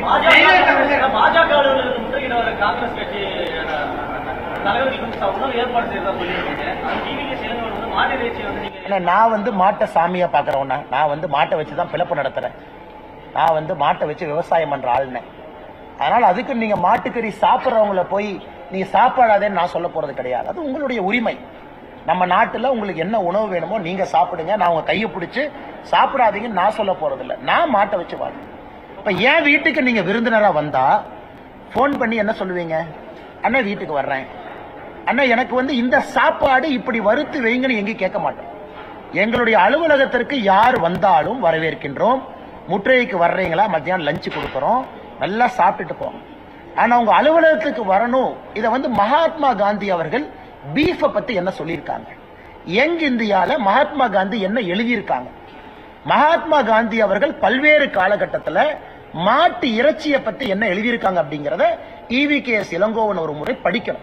பாஜக முற்றுகையிட காங்கிரஸ் கட்சி நான் வந்து மாட்டை சாமியா பாக்குறவனா நான் வந்து மாட்டை வச்சு தான் பிழப்பு நடத்துறேன். நான் வந்து மாட்டை வச்சு விவசாயம் பண்ற ஆளுனேன் அதனால அதுக்கு நீங்க மாட்டுக்கறி சாப்பிட்றவங்கள போய் நீங்க சாப்பிடாதேன்னு நான் சொல்ல போறது கிடையாது. அது உங்களுடைய உரிமை. நம்ம நாட்டில் உங்களுக்கு என்ன உணவு வேணுமோ நீங்க சாப்பிடுங்க. நான் உங்க கையை பிடிச்சி சாப்பிடாதீங்கன்னு நான் சொல்ல போறது இல்ல நான் மாட்டை வச்சு வாழ்றேன். இப்போ என் வீட்டுக்கு நீங்கள் விருந்தினராக வந்தால் ஃபோன் பண்ணி என்ன சொல்லுவீங்க? அண்ணா வீட்டுக்கு வர்றேன். அண்ணா எனக்கு வந்து இந்த சாப்பாடு இப்படி வறுத்து வைங்கன்னு எங்கேயும் கேட்க மாட்டோம். எங்களுடைய அலுவலகத்திற்கு யார் வந்தாலும் வரவேற்கின்றோம். முற்றுகைக்கு வர்றீங்களா? மத்தியானம் லஞ்சு கொடுக்குறோம். நல்லா சாப்பிட்டுட்டு போங்க. ஆனால் உங்கள் அலுவலகத்துக்கு வரணும். இதை வந்து மகாத்மா காந்தி அவர்கள் பீஃபை பற்றி என்ன சொல்லியிருக்காங்க? எங் இந்தியாவில் மகாத்மா காந்தி என்ன எழுதியிருக்காங்க? மகாத்மா காந்தி அவர்கள் பல்வேறு காலகட்டத்தில் மாட்டு இறைச்சியை பத்தி என்ன எழுதியிருக்காங்க அப்படிங்கறத இவி கே எஸ் இளங்கோவன் ஒரு முறை படிக்கணும்.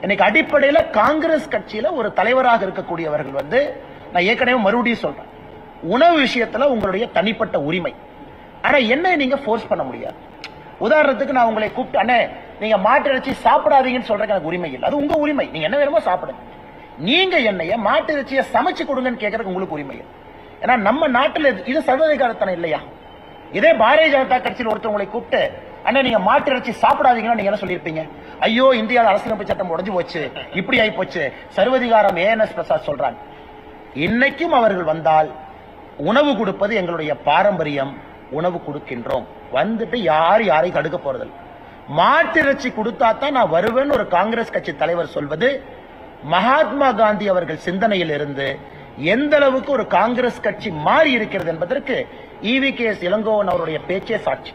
இன்னைக்கு அடிப்படையில காங்கிரஸ் கட்சியில ஒரு தலைவராக இருக்கக்கூடியவர்கள் வந்து நான் ஏற்கனவே மறுபடியும் சொல்றேன். உணவு விஷயத்துல உங்களுடைய தனிப்பட்ட உரிமை. ஆனா என்ன நீங்க ஃபோர்ஸ் பண்ண முடியாது. உதாரணத்துக்கு நான் உங்களை கூப்பிட்டு அண்ணே நீங்க மாட்டு இறைச்சி சாப்பிடாதீங்கன்னு சொல்றதுக்கு எனக்கு உரிமை இல்லை. அது உங்க உரிமை. நீங்க என்ன வேணுமோ சாப்பிடுங்க. நீங்க என்னைய மாட்டு இறைச்சியை சமைச்சு கொடுங்கன்னு கேட்கறதுக்கு உங்களுக்கு உரிமை இல்லை. ஏன்னா நம்ம நாட்டில் இது- இது சர்வதிகாரத்தனம் இல்லையா? இதே பாரதிய ஜனதா கட்சியில் ஒருத்தவங்களை கூப்பிட்டு அண்ணா நீங்க மாட்டு இறைச்சி சாப்பிடாதீங்கன்னா நீங்க என்ன சொல்லியிருப்பீங்க? ஐயோ இந்தியாவில் அரசியலமைப்பு சட்டம் உடஞ்சு போச்சு. இப்படி ஆகி போச்சு. சர்வதிகாரம் ஏஎன்எஸ் பிரசாத் சொல்றாங்க. இன்னைக்கும் அவர்கள் வந்தால் உணவு கொடுப்பது எங்களுடைய பாரம்பரியம். உணவு கொடுக்கின்றோம். வந்துட்டு யார் யாரையும் தடுக்க போறதில்லை. மாட்டிறைச்சி கொடுத்தா தான் நான் வருவேன்னு ஒரு காங்கிரஸ் கட்சி தலைவர் சொல்வது மகாத்மா காந்தி அவர்கள் சிந்தனையில் இருந்து எந்த அளவுக்கு ஒரு காங்கிரஸ் கட்சி மாறி இருக்கிறது என்பதற்கு இவி கே எஸ் இளங்கோவன் அவருடைய பேச்சே சாட்சி.